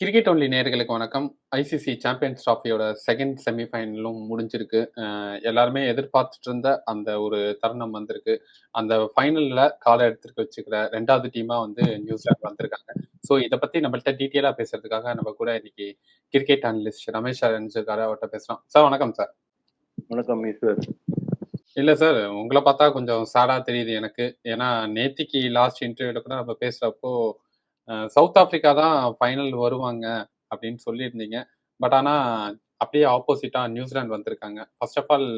Cricket only நேயர்களுக்கு வணக்கம். ICC Champions ட்ராஃபியோட செகண்ட் செமிஃபைனலும் முடிஞ்சிருக்கு. எல்லாருமே எதிர்பார்த்துட்டு இருந்த அந்த ஒரு தருணம் வந்திருக்கு. அந்த ஃபைனல்ல காலை எடுத்துட்டு வச்சுக்கிற ரெண்டாவது டீமா வந்து நியூசிலாந்து வந்திருக்காங்க. ஸோ இதை பத்தி நம்மள்ட்ட டீட்டெயிலா பேசுறதுக்காக நம்ம கூட இன்னைக்கு கிரிக்கெட் அனலிஸ்ட் ரமேஷ் இருக்காரு அவர்கிட்ட பேசுறோம். சார் வணக்கம் சார் வணக்கம் ஈஸ்வர் இல்ல சார் உங்களை பார்த்தா கொஞ்சம் சாடா தெரியுது எனக்கு. ஏன்னா நேத்திக்கு லாஸ்ட் இன்டர்வியூல கூட நம்ம பேசுறப்போ அஹ், சவுத் ஆப்பிரிக்கா தான் ஃபைனல் வருவாங்க அப்படின்னு சொல்லியிருந்தீங்க. பட் ஆனால் அப்படியே ஆப்போசிட்டா நியூசிலாந்து வந்திருக்காங்க. ஃபர்ஸ்ட் ஆஃப் ஆல்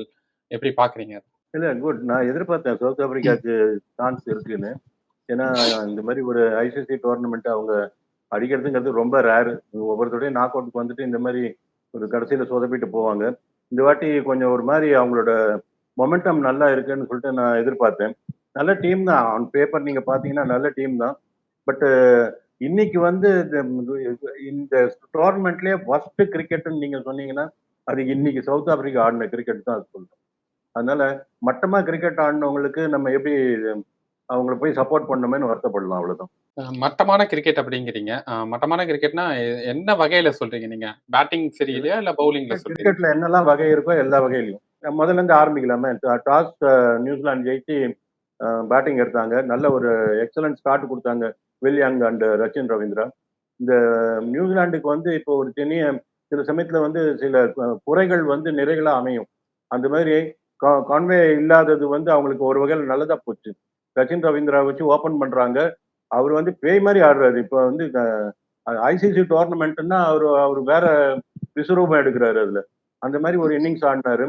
எப்படி பாக்குறீங்க? இல்ல குட். நான் எதிர்பார்த்தேன் சவுத் ஆப்பிரிக்காவுக்கு சான்ஸ் இருக்குன்னு. ஏன்னா இந்த மாதிரி ஒரு ஐசிசி டோர்னமெண்ட் அவங்க அடிக்கிறதுங்கிறது ரொம்ப ரேரு ஒவ்வொருத்தரையும் நாக் அவுட்டுக்கு வந்துட்டு இந்த மாதிரி ஒரு கடைசியில சொதப்பிட்டு போவாங்க. இந்த வாட்டி கொஞ்சம் ஒரு மாதிரி அவங்களோட மொமெண்டம் நல்லா இருக்குன்னு சொல்லிட்டு நான் எதிர்பார்த்தேன். நல்ல டீம் தான். ஆன் பேப்பர் நீங்க பாத்தீங்கன்னா நல்ல டீம் தான். பட்டு இன்னைக்கு வந்து இந்த- டோர்னமெண்ட்லயே ஃபர்ஸ்ட் கிரிக்கெட்னு நீங்க சொன்னீங்கன்னா அது இன்னைக்கு சவுத் ஆப்பிரிக்கா ஆடின கிரிக்கெட் தான் அது சொல்றேன் அதனால மட்டமா கிரிக்கெட் ஆடினவங்களுக்கு நம்ம எப்படி அவங்கள போய் சப்போர்ட் பண்ணணுமேனு வருத்தப்படலாம் அவ்வளவுதான். மட்டமான கிரிக்கெட் அப்படிங்கிறீங்க. மட்டமான கிரிக்கெட்னா என்ன வகையில சொல்றீங்க நீங்க? பேட்டிங் சரியில்லையா இல்ல பவுலிங்ல கிரிக்கெட்ல என்னெல்லாம் வகை இருக்கோ எல்லா வகையிலையும். முதல்ல இருந்து ஆரம்பிக்கலாமே. டாஸ் நியூசிலாந்து ஜெயிச்சு பேட்டிங் எடுத்தாங்க. நல்ல ஒரு எக்ஸலன்ட் ஸ்டார்ட் கொடுத்தாங்க. வில்லியாங் அண்ட் ரச்சின் ரவீந்திரா இந்த நியூசிலாண்டுக்கு வந்து இப்போ ஒரு தெரிய சில சமயத்தில் வந்து சில குறைகள் வந்து நிறைகளாக அமையும். அந்த மாதிரி கான்வே இல்லாதது வந்து அவங்களுக்கு ஒரு வகையில் நல்லதாக போச்சு. ரச்சின் ரவீந்திரா வச்சு ஓப்பன் பண்ணுறாங்க அவர் வந்து பேய் மாதிரி ஆடுறாரு. இப்போ வந்து ஐசிசி டோர்னமெண்ட்னா அவர் அவர் வேற விஸ்வரூபம் எடுக்கிறாரு அதில். அந்த மாதிரி ஒரு இன்னிங்ஸ் ஆடினாரு.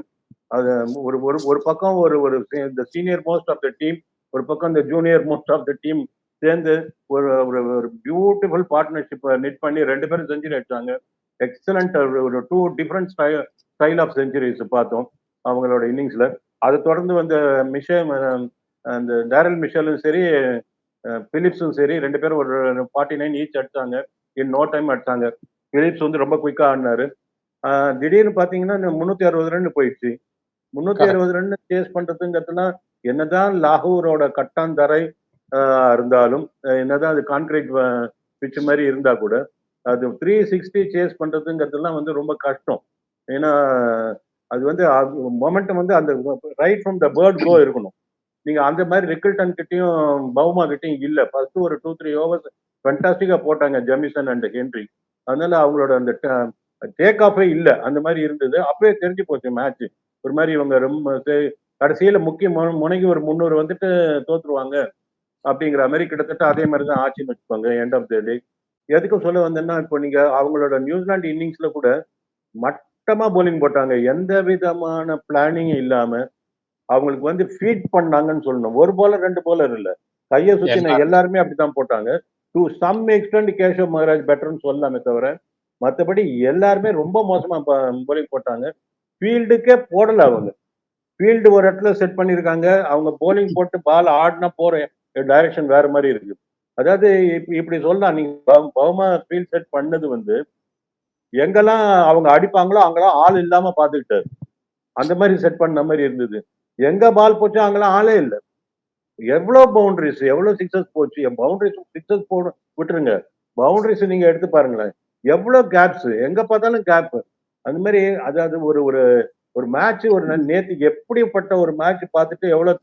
அது ஒரு ஒரு ஒரு பக்கம் ஒரு ஒரு இந்த senior most of the team ஒரு பக்கம் இந்த junior most of the team சேர்ந்து ஒரு ஒரு ஒரு பியூட்டிஃபுல் பார்ட்னர்ஷிப் நிட் பண்ணி ரெண்டு பேரும் செஞ்சுரி அடிச்சாங்க எக்ஸலண்ட் ஒரு two different style of centuries பார்த்தோம் அவங்களோட இன்னிங்ஸ்ல அதை தொடர்ந்து வந்த மிஷே அந்த டேரல் மிஷலும் சரி பிலிப்ஸும் சரி ரெண்டு பேரும் ஒரு ஃபார்ட்டி நைன் ஈச் அடிச்சாங்க. இன் நோ டைம் அடிச்சாங்க. பிலிப்ஸ் வந்து ரொம்ப குயிக்கா ஆடினாரு. திடீர்னு இந்த முன்னூத்தி அறுபது ரன் போயிடுச்சு. முன்னூத்தி அறுபது ரன் சேஸ் பண்றதுங்கிறதுலாம் என்னதான் லாகூரோட கட்டாந்தரை இருந்தாலும் என்னதான் அது கான்கிரீட் பிச் மாதிரி இருந்தா கூட அது த்ரீ சிக்ஸ்டி சேஸ் பண்றதுங்கிறதுலாம் வந்து ரொம்ப கஷ்டம். ஏன்னா அது வந்து மொமெண்டம் வந்து அந்த right from the word go இருக்கணும். நீங்க அந்த மாதிரி ரிக்கில்டன் கிட்டையும் பவுமா கிட்டையும் இல்லை. ஃபர்ஸ்ட் ஒரு டூ த்ரீ ஓவர்ஸ் ஃபென்டாஸ்டிக்கா போட்டாங்க ஜெமிசன் அண்ட் ஹென்ரி அதனால அவங்களோட அந்த டேக் ஆஃபே இல்லை. அந்த மாதிரி இருந்தது. அப்பவே தெரிஞ்சு போச்சு மேட்ச் ஒரு மாதிரி இவங்க ரொம்ப கடைசியில முக்கிய முனைக்கு ஒரு முந்நூறு வந்துட்டு தோத்துருவாங்க. அப்படிங்கிற மாதிரி கிட்டத்தட்ட அதே மாதிரி தான் ஆச்சுன்னு வச்சுக்கோங்க எண்ட் ஆஃப் த டே எதுக்கும் சொல்ல வந்தேன்னா இப்போ நீங்க அவங்களோட நியூசிலாந்து இன்னிங்ஸ்ல கூட மட்டமா போலிங் போட்டாங்க. எந்த விதமான பிளானிங் இல்லாம அவங்களுக்கு வந்து ஃபீட் பண்ணாங்கன்னு சொல்லணும். ஒரு போலர் ரெண்டு போலர் இல்ல. கையை சுத்தின எல்லாரும். அப்படித்தான் போட்டாங்க. To some extent Keshav Maharaj பெட்டர்னு சொல்லலாமே தவிர மற்றபடி எல்லாருமே ரொம்ப மோசமா போலிங் போட்டாங்க. ஃபீல்டுக்கே போடல அவங்க. ஃபீல்டு ஒரு இடத்துல செட் பண்ணியிருக்காங்க. அவங்க போலிங் போட்டு பால் ஆடினா போற டைரக்ஷன் வேற மாதிரி இருக்கு. அதாவது இப்படி சொல்லலாம் நீங்க பவு- பவுமா செட் பண்ணது வந்து எங்கெல்லாம் அவங்க அடிப்பாங்களோ அங்கெல்லாம் ஆள் இல்லாம பாத்துக்கிட்டாரு அந்த மாதிரி செட் பண்ண மாதிரி இருந்தது. எங்க பால் போச்சோ அங்கெல்லாம் ஆளே இல்லை. எவ்வளவு பவுண்டரிஸ் எவ்வளவு சிக்ஸஸ் போச்சு என் பவுண்டரிஸ் சிக்ஸஸ் போட விட்டுருங்க. பவுண்டரிஸ் நீங்க எடுத்து பாருங்களேன். எவ்வளவு கேப்ஸ் எங்க பார்த்தாலும் கேப் அந்த மாதிரி அதாவது ஒரு ஒரு ஒரு மேட்ச் ஒரு நே- எப்படிப்பட்ட ஒரு மேட்ச் பார்த்துட்டு எவ்வளவு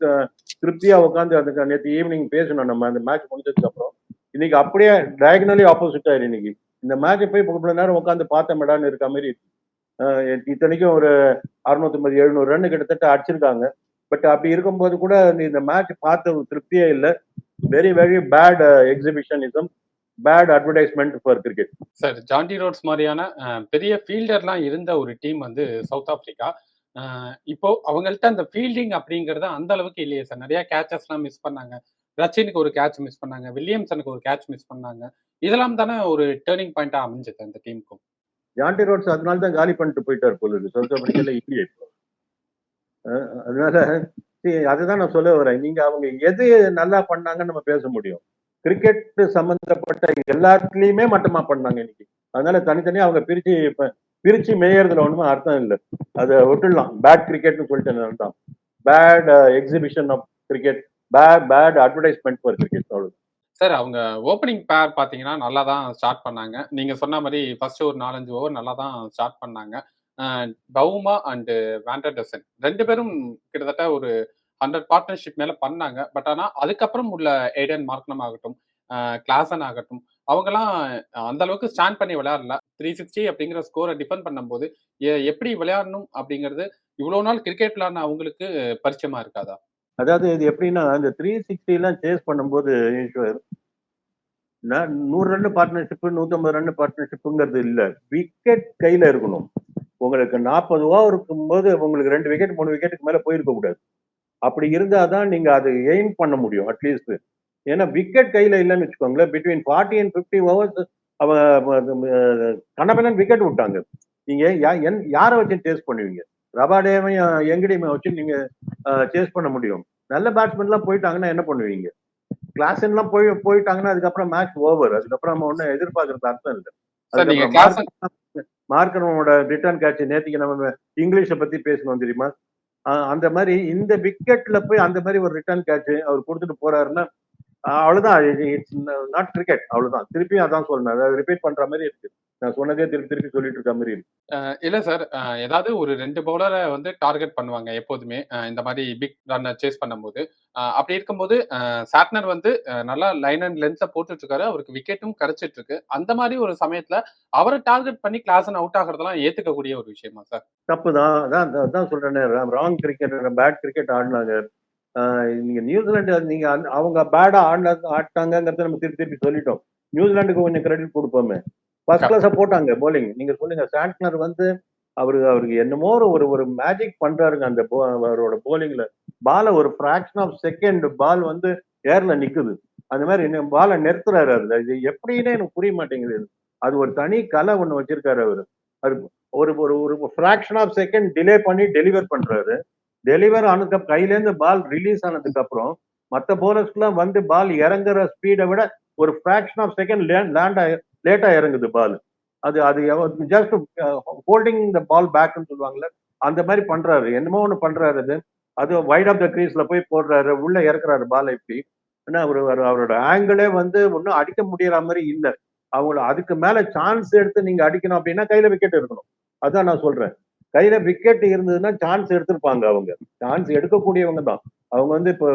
திருப்தியா உட்காந்து அதுக்கு நேற்று ஈவினிங் பேசணும் நம்ம. அந்த மேட்ச் முடிஞ்சதுக்கு அப்புறம். இன்னைக்கு அப்படியே டயக்னலி ஆப்போசிட் ஆயிரு இன்னைக்கு. இந்த மேட்ச் போய் இவ்வளவு நேரம் உட்காந்து பார்த்த மேடான்னு இருக்க. மாதிரி இத்தனைக்கும் ஒரு அறுநூத்தம்பது எழுநூறு ரன் கிட்டத்தட்ட அடிச்சிருக்காங்க. பட் அப்படி இருக்கும்போது கூட இந்த- மேட்ச் பார்த்த திருப்தியே இல்லை. Very very bad exhibitionism bad advertisement for cricket sir Jonty Rhodes மாதிரியான பெரிய ஃபீல்டர்லாம் இருந்த ஒரு டீம் வந்து சவுத் ஆப்பிரிக்கா. இப்போ அவங்கள்ட்ட அந்த ஃபீல்டிங் அப்படிங்கிறது அந்த அளவுக்கு இல்லையே சார். நிறைய கேச்சஸ்லாம் மிஸ் பண்ணாங்க. ரச்சினுக்கு ஒரு கேட்ச் மிஸ் பண்ணாங்க. வில்லியம்சனுக்கு ஒரு கேட்ச் மிஸ் பண்ணாங்க. இதெல்லாம் தானே ஒரு டேர்னிங் பாயிண்டா அமைஞ்சது அந்த டீமுக்கும் ஜாண்டி ரோட்ஸ் அதனால தான் காலி பண்ணிட்டு போயிட்டார் போல இருக்கு. சவுத் ஆப்பிரிக்கால இல்லையே இப்போ அதனால அதுதான் நான் சொல்ல வரேன். நீங்க அவங்க எது நல்லா பண்ணாங்கன்னு நம்ம பேச முடியும். கிரிக்கெட் சம்பந்தப்பட்ட எல்லாத்துலயுமே மட்டமா பண்ணாங்க இன்னைக்கு. அதனால தனித்தனியா அவங்க பிரிச்சு பிரிச்சு மேயறதுல ஒண்ணுமே அர்த்தம் இல்லை அதை விட்டுடலாம் பேட் கிரிக்கெட்னு சொல்லிட்டு தான் bad exhibition of cricket bad bad advertisement for cricket அவ்வளவு சார் அவங்க ஓப்பனிங் பேர் பார்த்தீங்கன்னா, நல்லா தான் ஸ்டார்ட் பண்ணாங்க. நீங்க சொன்ன மாதிரி ஃபர்ஸ்ட் ஒரு 4, 5 ஓவர் நல்லா தான் ஸ்டார்ட் பண்ணாங்க. பவுமா அண்டு வாண்டர்டசன் 2 பேரும் கிட்டத்தட்ட ஒரு 100 பார்ட்னர்ஷிப் மேல பண்ணாங்க. பட் ஆனால் அதுக்கப்புறம் உள்ள ஏடன் மார்க்னம் ஆகட்டும், கிளாசன் ஆகட்டும், அவங்கலாம் அந்த அளவுக்கு ஸ்டாண்ட் பண்ணி விளையாடல. 360 அப்படிங்கிற ஸ்கோரை டிஃபெண்ட் பண்ணும்போது, எப்படி விளையாடணும் அப்படிங்கிறது, இவ்வளோ நாள் கிரிக்கெட் விளையாடின அவங்களுக்கு பரிச்சயமா இருக்காதா? அதாவது இது எப்படின்னா, இந்த 360லாம் சேஸ் பண்ணும்போது ஈஸ்வர், நான் 100 ரன் பார்ட்னர்ஷிப், 150 ரன் பார்ட்னர்ஷிப்புங்கிறது இல்ல. விக்கெட் கையில இருக்கணும். உங்களுக்கு 40 ஓவர் இருக்கும்போது உங்களுக்கு ரெண்டு விக்கெட், மூணு விக்கெட்டுக்கு மேல போயிருக்க கூடாது. அப்படி இருந்தா தான் நீங்க அது எய்ம் பண்ண முடியும் அட்லீஸ்ட். ஏன்னா விக்கெட் கையில இல்லன்னு வச்சுக்கோங்களேன், பிட்வீன் 40 அண்ட் 50 ஓவர்ஸ் அவ கண்ணபின்னன்னு விக்கெட் விட்டாங்க. நீங்க யார வச்சு சேஸ் பண்ணுவீங்க? ரபாடேவையும், எங்கடியுமே வச்சு நீங்க சேஸ் பண்ண முடியும். நல்ல பேட்ஸ்மேன்லாம் போயிட்டாங்கன்னா என்ன பண்ணுவீங்க? கிளாசன்லாம் போய் போயிட்டாங்கன்னா, அதுக்கப்புறம் மேட்ச் ஓவர். அதுக்கப்புறம் நம்ம ஒண்ணும் எதிர்பார்க்கறது அர்த்தம் இல்ல. மார்க்கனோட ரிட்டர்ன் கேட்ச் நேத்திக்கு நம்ம இங்கிலீஷ பத்தி பேசினோம் தெரியுமா? அந்த மாரி இந்த விக்கெட்ல போய் அந்த மாரி ஒரு ரிட்டர்ன் கேட்ச் அவர் குடுத்துட்டு போறாருன்னா, அவ்வளவுதான். இட்ஸ் நாட் கிரிக்கெட் அவ்வளவுதான். திருப்பியும் அதான் சொல்லணும். அதாவது ரிப்பீட் பண்ற மாரி இருக்கு. நான் சொன்னதே திருப்பி திருப்பி சொல்லிட்டு இருக்க. அ இல்ல சார். ஏதாவது ஒரு 2 பவுலர வந்து டார்கெட் பண்ணுவாங்க எப்போதுமே. இந்த மாரி பிக் ரன்ன சேஸ் பண்ணும்போது. அப்படி இருக்கும்போது, சாட்னர் வந்து நல்லா லைன் அண்ட் லென்த்ல போட்டுட்டு இருக்காரு. அவருக்கு விக்கெட்டும் கிடைச்சிட்டு இருக்கு. அந்த மாரி ஒரு சமயத்துல அவர டார்கெட் பண்ணி கிளாசன் அவுட் ஆகுறதெல்லாம் ஏத்துக்கக்கூடிய ஒரு விஷயமா சார்? தப்பு தான். அதான் அதான் சொல்றேனே ராங் கிரிக்கெட் பேட் கிரிக்கெட் ஆடுனாங்க. நீங்க நியூசிலாந்து நீங்க அவங்க பேடா ஆடுன ஆடிட்டாங்கங்கிறத நம்ம திருப்பி திருப்பி சொல்லிட்டோம். நியூசிலாந்துக்கு கொஞ்சம் கிரெடிட் குடுப்போமே. ஃபர்ஸ்ட் கிளாஸா போட்டாங்க பவுலிங். நீங்க சொல்லுங்க சாண்ட்னர் வந்து அவரு அவருக்கு என்னமோ ஒரு ஒரு மேஜிக் பண்றாருங்க அந்த அவரோட பவுலிங்ல. பால ஒரு ஃபிராக்ஷன் ஆஃப் செகண்ட் பால் வந்து ஏர்ல நிக்குது. அந்த மாரி பால நிறுத்துறாரு அதுல. இது எப்படின்னே எனக்கு புரிய மாட்டேங்குது. அது ஒரு தனி கலை ஒண்ணு வச்சிருக்காரு அவரு. அது ஒரு ஒரு ஒரு ஃபிராக்ஷன் ஆஃப் செகண்ட் டிலே பண்ணி டெலிவர் பண்றாரு. டெலிவர் ஆனதுக்கு கையிலேருந்து பால் ரிலீஸ் ஆனதுக்கு அப்புறம் மற்ற பவுலர்ஸ்க்குலாம் வந்து பால் இறங்குற ஸ்பீடை விட ஒரு ஃபிராக்ஷன் ஆஃப் செகண்ட் லேண்ட் லேட்டா இறங்குது பால். அது அது ஜஸ்ட் ஹோல்டிங் த பால் பேக்னு சொல்லுவாங்கல்ல. அந்த மாதிரி பண்றாரு. என்னமோ ஒன்று பண்றாரு அது. அது வைட் ஆஃப் த கிரீஸ்ல போய் போடுறாரு. உள்ள இறக்குறாரு பால் இப்படி. ஏன்னா அவர் அவரோட ஆங்கிளே வந்து ஒன்றும் அடிக்க முடியற மாதிரி இல்லை அவங்கள அதுக்கு மேல சான்ஸ் எடுத்து நீங்க அடிக்கணும் அப்படின்னா கையில விக்கெட் இருக்கணும். அதான் நான் சொல்றேன். கையில விக்கெட் இருந்ததுன்னா சான்ஸ் எடுத்திருப்பாங்க அவங்க. சான்ஸ் எடுக்கக்கூடியவங்க தான். அவங்க வந்து இப்போ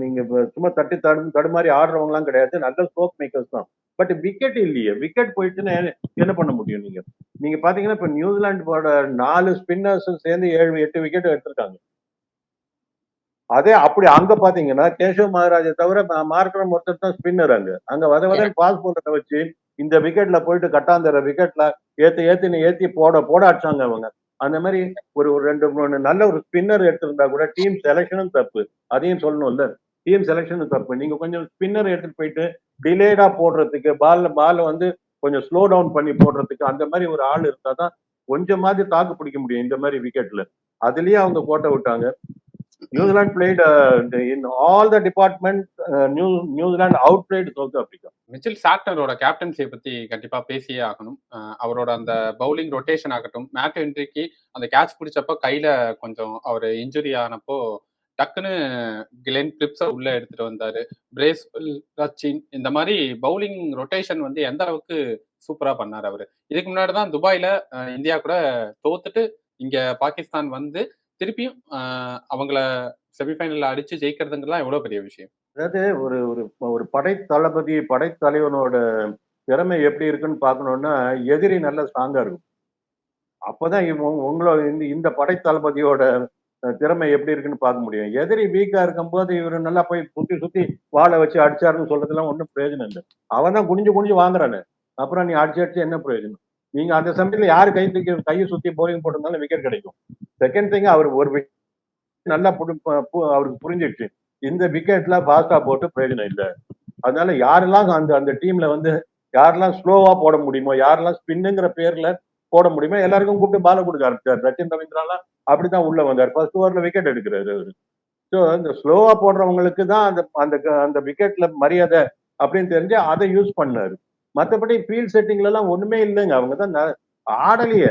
நீங்க இப்ப சும்மா தட்டி தடு தடுமாறி ஆடுறவங்கலாம் கிடையாது. நல்ல ஸ்ட்ரோக் மேக்கர்ஸ் தான். பட் விக்கெட் இல்லையே. விக்கெட் போயிடுச்சுன்னா என்ன பண்ண முடியும் நீங்க? நீங்க பாத்தீங்கன்னா இப்ப நியூசிலாந்தோட 4 ஸ்பின்னர்ஸும் சேர்ந்து 7, 8 விக்கெட் எடுத்திருக்காங்க. அதே அப்படி அங்க பாத்தீங்கன்னா, கேஷவ் மகாராஜ தவிர மார்க்ரம் ஒருத்தர் தான் ஸ்பின்னர் அங்க. அங்க வத வதன்னு ஃபாஸ்ட் பவுலர வச்சு இந்த விக்கெட்ல போயிட்டு கட்டாந்தர விக்கெட்ல ஏத்து ஏத்தின்னு ஏத்தி போட போட அடிச்சாங்க அவங்க. அந்த மாதிரி ஒரு ஒரு 2, 3 நல்ல ஒரு ஸ்பின்னர் எடுத்திருந்தா கூட டீம் செலக்ஷனும் தப்பு. அதையும் சொல்லணும்ல. டீம் செலக்ஷனும் தப்பு. நீங்க கொஞ்சம் ஸ்பின்னர் எடுத்துட்டு போயிட்டு டிலேடா போடுறதுக்கு பால்ல பால்ல வந்து கொஞ்சம் ஸ்லோ டவுன் பண்ணி போடுறதுக்கு அந்த மாதிரி ஒரு ஆள் இருந்தா தான் கொஞ்சமாவது தாக்கு பிடிக்க முடியும் இந்த மாதிரி விக்கெட்ல. அதுலயே அவங்க கோட்ட விட்டாங்க. New Zealand played in all the department new New Zealand out played South Africa. Mitchell சாக்டரோட கேப்டன்சியை பத்தி கண்டிப்பா பேசியே ஆகணும். அவரோட அந்த பவுலிங் ரொட்டேஷன் ஆகட்டும், மேட் என்ட்ரிக்கு அந்த கேட்ச் பிடிச்சப்போ கையில கொஞ்சம் அவர் இன்ஜுரி ஆனப்போ டக்குன்னு கிளென் பிலிப்ஸ உள்ள எடுத்துட்டு வந்தாரு. பிரேஸ் ரச்சின் இந்த மாதிரி பவுலிங் ரொட்டேஷன் வந்து எந்த அளவுக்கு சூப்பரா பண்ணார் அவரு. இதுக்கு முன்னாடி தான் துபாயில இந்தியா கூட தோத்துட்டு இங்க பாகிஸ்தான் வந்து திருப்பியும் அவங்கள செமிஃபைனல்ல அடிச்சு ஜெயிக்கிறதுங்கெல்லாம் எவ்வளவு பெரிய விஷயம். அதாவது ஒரு ஒரு ஒரு படை தளபதி, படைத்தலைவனோட திறமை எப்படி இருக்குன்னு பார்க்கணும்னா, எதிரி நல்ல ஸ்ட்ராங்கா இருக்கும். அப்பதான் உங்களோட இந்த இந்த படை தளபதியோட திறமை எப்படி இருக்குன்னு பார்க்க முடியும். எதிரி வீக்கா இருக்கும்போது இவர் நல்லா போய் சுத்தி சுத்தி வாழை வச்சு அடிச்சாருன்னு சொல்றதுலாம் ஒன்றும் பிரயோஜனம் இல்லை அவன் தான் குனிஞ்சு குனிஞ்சு வாங்குறானு அப்புறம் நீ அடிச்சு அடிச்சு என்ன பிரயோஜனம்? நீங்க அந்த சமயத்துல யாரு கை தூக்கி கையை சுத்தி போலிங் போட்டிருந்தாலும் விக்கெட் கிடைக்கும். செகண்ட் திங் அவர் ஒரு நல்லா அவருக்கு புரிஞ்சிடுச்சு. இந்த விக்கெட்ல ஃபாஸ்டா போட்டு பிரயோஜனம் இல்லை அதனால யாரெல்லாம் அந்த அந்த டீம்ல வந்து யாரெல்லாம் ஸ்லோவா போட முடியுமோ, யாரெல்லாம் ஸ்பின்னுங்கிற பேர்ல போட முடியுமோ எல்லாருக்கும் கூப்பிட்டு பால கொடுக்க ஆரம்பிச்சார். ரச்சின் ரவீந்திராலாம் அப்படிதான் உள்ள வந்தார். ஃபர்ஸ்ட் ஓவர்ல விக்கெட் எடுக்கிறாரு அவரு. ஸோ இந்த ஸ்லோவா போடுறவங்களுக்கு தான் அந்த அந்த அந்த விக்கெட்ல மரியாதை அப்படின்னு தெரிஞ்சு அதை யூஸ் பண்ணாரு. மற்றபடி ஃபீல்ட் செட்டிங்ல எல்லாம் ஒண்ணுமே இல்லைங்க. அவங்க தான் ஆடலையே.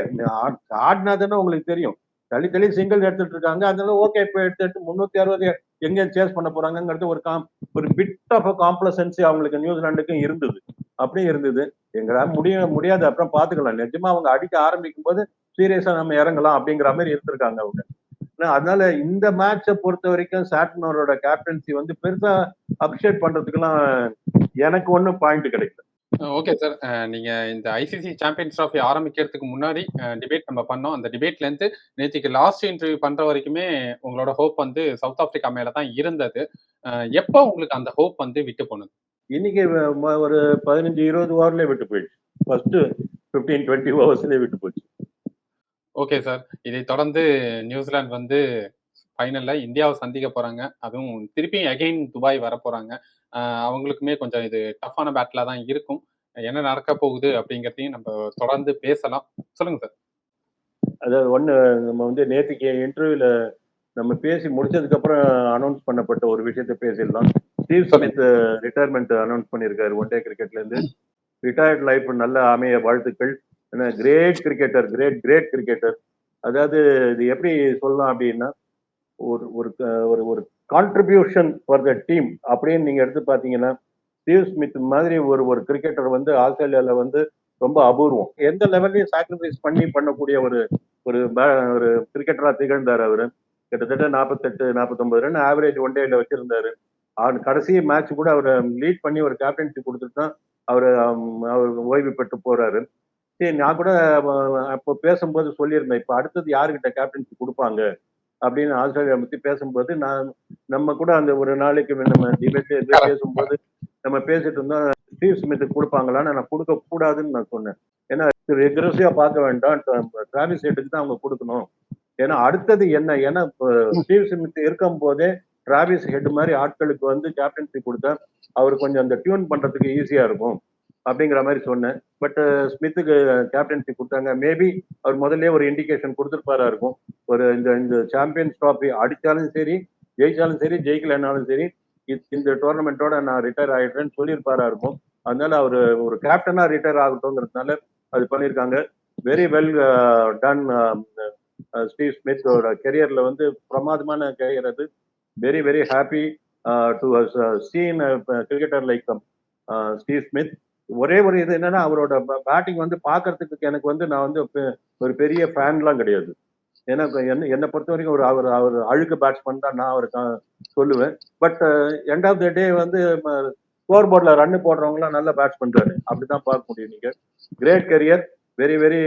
ஆடினா தானே உங்களுக்கு தெரியும். தள்ளி தள்ளி சிங்கிள் எடுத்துட்டு இருக்காங்க. அதனால ஓகே இப்போ எடுத்து எடுத்து முந்நூற்றி அறுபது எங்க சேஸ் பண்ண போறாங்கிறது ஒரு காம் ஒரு பிட் ஆஃப் காம்ப்ளசன்சி அவங்களுக்கு நியூசிலாண்டுக்கும் இருந்தது. அப்படியே இருந்தது. எங்களால முடிய முடியாது. அப்புறம் பாத்துக்கலாம். நிஜமா அவங்க அடிக்க ஆரம்பிக்கும் போது சீரியஸா நம்ம இறங்கலாம் அப்படிங்கிற மாதிரி இருந்திருக்காங்க அவங்க. அதனால இந்த மேட்சை பொறுத்த வரைக்கும் சாட்னரோட கேப்டன்சி வந்து பெருசா அப்ரிஷியேட் பண்றதுக்கெல்லாம் எனக்கு ஒன்றும் பாயிண்ட் கிடைக்கல. ஓகே சார் நீங்க இந்த ஐசிசி சாம்பியன்ஸ் ட்ராஃபி ஆரம்பிக்கிறதுக்கு முன்னாடி டிபேட் நம்ம பண்ணோம். அந்த டிபேட்ல இருந்து நேற்றுக்கு லாஸ்ட் இன்டர்வியூ பண்ற வரைக்குமே உங்களோட ஹோப் வந்து சவுத் ஆப்பிரிக்கா மேல தான் இருந்தது. எப்போ உங்களுக்கு அந்த ஹோப் வந்து விட்டு போனது? இன்னைக்கு ஒரு பதினஞ்சு இருபது ஓவர்லயே விட்டு போயிடுச்சு. ஃபர்ஸ்ட் பிப்டீன் டுவெண்ட்டி ஓவர்ஸ்லயே விட்டு போச்சு. ஓகே சார் இதை தொடர்ந்து நியூசிலாந்து வந்து ஃபைனல்ல இந்தியாவை சந்திக்க போறாங்க. அதுவும் திருப்பியும் அகைன் துபாய் வர போறாங்க. அவங்களுக்குமே கொஞ்சம் இது டஃப்பான பேட்டிலா தான் இருக்கும். என்ன நடக்க போகுது அப்படிங்கிறதையும் நம்ம தொடர்ந்து பேசலாம். சொல்லுங்க சார். அதாவது ஒன்று நம்ம வந்து நேற்றுக்கு இன்டர்வியூல நம்ம பேசி முடிச்சதுக்கு அப்புறம் அனௌன்ஸ் பண்ணப்பட்ட ஒரு விஷயத்த பேசிடலாம். ஸ்டீவ் ஸ்மித் ரிட்டையர்மெண்ட் அனௌன்ஸ் பண்ணியிருக்காரு ஒன் டே கிரிக்கெட்ல இருந்து. ரிட்டையர்ட் லைஃப் நல்ல அமைய வாழ்த்துக்கள். ஏன்னா great cricketer great great cricketer அதாவது இது எப்படி சொல்லலாம் அப்படின்னா ஒரு ஒரு ஒரு கான்ட்ரிபியூஷன் ஃபார் த டீம் அப்படின்னு நீங்க எடுத்து பார்த்தீங்கன்னா ஸ்டீவ் ஸ்மித் மாதிரி ஒரு ஒரு கிரிக்கெட்டர் வந்து ஆஸ்திரேலியால வந்து ரொம்ப அபூர்வம். எந்த லெவல்லையும் சாக்ரிஃபைஸ் பண்ணி பண்ணக்கூடிய ஒரு ஒரு ஒரு கிரிக்கெட்டரா திகழ்ந்தார் அவரு. கிட்டத்தட்ட நாற்பத்தெட்டு நாற்பத்தொன்பது ரன் ஆவரேஜ் ஒன் டேல வச்சிருந்தாரு. அவர் கடைசி மேட்ச் கூட அவர் லீட் பண்ணி ஒரு கேப்டன்சி கொடுத்துட்டு தான் அவர் அவர் ஓய்வு பெற்று போறாரு. சரி நான் கூட அப்போ பேசும்போது சொல்லியிருந்தேன் இப்போ அடுத்தது யாருக்கிட்ட கேப்டன்சி கொடுப்பாங்க? அப்படின்னு ஆஸ்திரேலியா பத்தி பேசும்போது நான் நம்ம கூட அந்த ஒரு நாளைக்கு நம்ம டிபேட் பேசும்போது நம்ம பேசிட்டு இருந்தோம். ஸ்டீவ் ஸ்மித்துக்கு கொடுப்பாங்களான்னு நான் கொடுக்க கூடாதுன்னு நான் சொன்னேன். ஏன்னா ரெகுலர்ஸியா பார்க்க வேண்டாம். டிராவிஸ் ஹெட்டுக்கு தான் அவங்க கொடுக்கணும். ஏன்னா அடுத்தது என்ன? ஏன்னா இப்போ ஸ்டீவ் ஸ்மித் இருக்கும் போதே டிராவிஸ் ஹெட் மாதிரி ஆட்களுக்கு வந்து கேப்டன்சி கொடுத்தா அவர் கொஞ்சம் அந்த டியூன் பண்றதுக்கு ஈஸியா இருக்கும் அப்படிங்கிற மாதிரி சொன்னேன். பட் ஸ்மித்துக்கு கேப்டன்சி கொடுத்தாங்க. மேபி அவர் முதல்ல ஒரு இண்டிகேஷன் கொடுத்துருப்பாரா இருக்கும். ஒரு இந்த இந்த சாம்பியன்ஸ் ட்ராஃபி அடித்தாலும் சரி ஜெயிச்சாலும் சரி ஜெயிக்கலைனாலும் சரி இந்த டோர்னமெண்ட்டோட நான் ரிட்டையர் ஆயிடுறேன்னு சொல்லியிருப்பாரா இருக்கும். அதனால அவர் ஒரு கேப்டனா ரிட்டையர் ஆகட்டும்ங்கிறதுனால அது பண்ணியிருக்காங்க. வெரி வெல் டன் ஸ்டீவ் ஸ்மித்தோட கெரியர்ல வந்து பிரமாதமான கெரியர் அது. Very very happy to seen cricketer like Steve Smith ஒரே ஒரு இது என்னன்னா அவரோட பேட்டிங் வந்து பார்க்கறதுக்கு எனக்கு வந்து நான் வந்து ஒரு பெரிய ஃபேன்லாம் கிடையாது. ஏன்னா என்ன என்னை பொறுத்த வரைக்கும் ஒரு அவர் அவர் அழுக்கு பேட்ஸ்மேன் தான் நான் அவருக்கு சொல்லுவேன். But end of the day வந்து ஸ்கோர் போர்டில் ரன் போடுறவங்களாம் நல்ல பேட்ஸ் பண்றாரு அப்படிதான் பார்க்க முடியும் நீங்க. Great career very very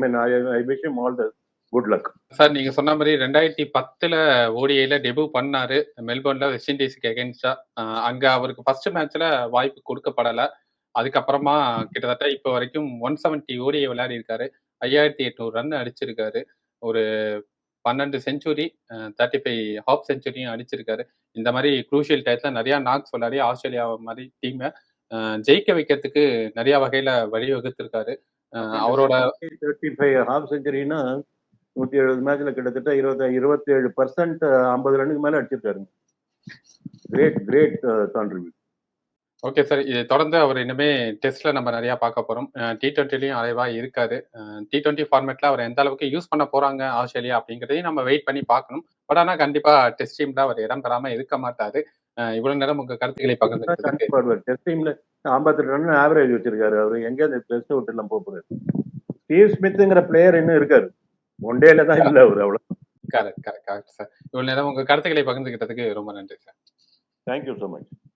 mean I wish all the good luck sir நீங்க சொன்ன மாதிரி ரெண்டாயிரத்தி பத்துல ஓடிஐல டெபு பண்ணாரு. மெல்போர்ன்ல வெஸ்ட் இண்டீஸ்க்கு எகென்ஸ்டா அங்க அவருக்கு ஃபர்ஸ்ட் மேட்ச்ல வாய்ப்பு கொடுக்கப்படல. அதுக்கப்புறமா கிட்டத்தட்ட இப்போ வரைக்கும் ஒன் செவன்ட்டி ஓடிஐ விளையாடி இருக்காரு ஐயாயிரத்தி எட்நூறு ரன் அடிச்சிருக்காரு. ஒரு பன்னெண்டு செஞ்சுரி தேர்ட்டி ஃபைவ் ஹாஃப் செஞ்சுரியும் அடிச்சிருக்காரு. இந்த மாதிரி குரூஷியல் டயத்துல நிறைய நாக்ஸ் விளையாடி ஆஸ்திரேலியா மாதிரி டீமை ஜெயிக்க வைக்கிறதுக்கு நிறைய வகையில வழிவகுத்திருக்காரு. அவரோட தேர்ட்டி ஃபைவ் ஹாஃப் செஞ்சுரினா நூற்றி எழுபது மேட்ச்ல கிட்டத்தட்ட இருபத்தி இருபத்தி ஏழு பர்சன்ட் ஐம்பது ரன்னுக்கு மேல அடிச்சிருக்காரு great great contribute okay sir இதை தொடர்ந்து அவர் இனிமே டெஸ்ட்ல நம்ம நிறைய பார்க்க போறோம். டி டுவெண்ட்டிலையும் அலைவா இருக்காரு. டி டுவெண்ட்டி ஃபார்மேட்ல அவர் எந்த அளவுக்கு யூஸ் பண்ண போறாங்க ஆஸ்திரேலியா அப்படிங்கிறதையும் நம்ம வெயிட் பண்ணி பார்க்கணும். பட் ஆனா கண்டிப்பா டெஸ்ட் டீம்ல அவர் இடம் பெறாம இருக்க மாட்டாரு. இவ்வளவு நேரம் உங்க கருத்துக்களை பகிர்ந்து டெஸ்ட் டீம்ல ஐம்பத்தெட்டு ரன் ஆவரேஜ் வச்சிருக்காரு. அவர் எங்க அந்த டெஸ்ட் விட்டு எல்லாம் போறாரு? ஸ்டீவ் ஸ்மித்ங்கிற பிளேயர் இன்னும் இருக்காரு. ஒன் டேல தான் இல்ல அவர் அவ்வளவு. கரெக்ட் கரெக்ட் கரெக்ட் சார் இவ்வளவு நேரம் உங்க கருத்துக்களை பகிர்ந்துகிட்டதுக்கு ரொம்ப நன்றி சார் தேங்க்யூ ஸோ மச்